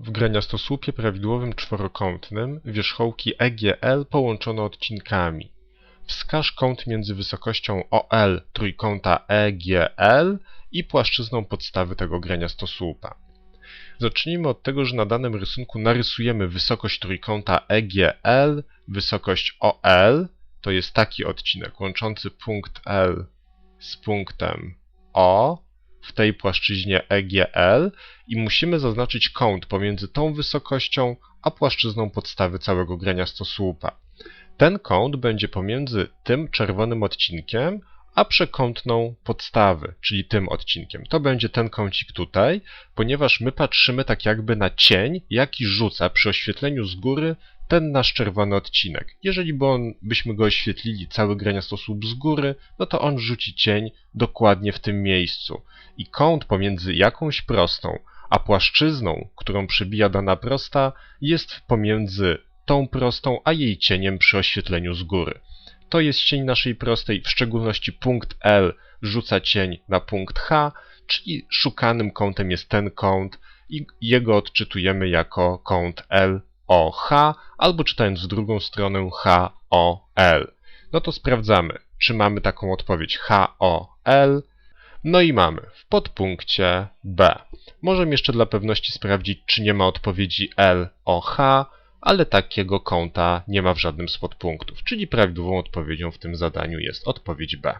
W graniastosłupie prawidłowym czworokątnym wierzchołki EGL połączono odcinkami. Wskaż kąt między wysokością OL trójkąta EGL i płaszczyzną podstawy tego graniastosłupa. Zacznijmy od tego, że na danym rysunku narysujemy wysokość trójkąta EGL, wysokość OL, to jest taki odcinek łączący punkt L z punktem O w tej płaszczyźnie EGL i musimy zaznaczyć kąt pomiędzy tą wysokością a płaszczyzną podstawy całego graniastosłupa. Ten kąt będzie pomiędzy tym czerwonym odcinkiem a przekątną podstawy, czyli tym odcinkiem. To będzie ten kącik tutaj, ponieważ my patrzymy tak jakby na cień, jaki rzuca przy oświetleniu z góry ten nasz czerwony odcinek. Jeżeli by on, byśmy go oświetlili cały graniastosłup z góry, no to on rzuci cień dokładnie w tym miejscu. I kąt pomiędzy jakąś prostą a płaszczyzną, którą przebija dana prosta, jest pomiędzy tą prostą a jej cieniem przy oświetleniu z góry. To jest cień naszej prostej, w szczególności punkt L rzuca cień na punkt H, czyli szukanym kątem jest ten kąt i jego odczytujemy jako kąt LOH, albo czytając w drugą stronę HOL. No to sprawdzamy, czy mamy taką odpowiedź HOL. No i mamy w podpunkcie B. Możemy jeszcze dla pewności sprawdzić, czy nie ma odpowiedzi LOH, ale takiego kąta nie ma w żadnym z podpunktów, czyli prawidłową odpowiedzią w tym zadaniu jest odpowiedź B.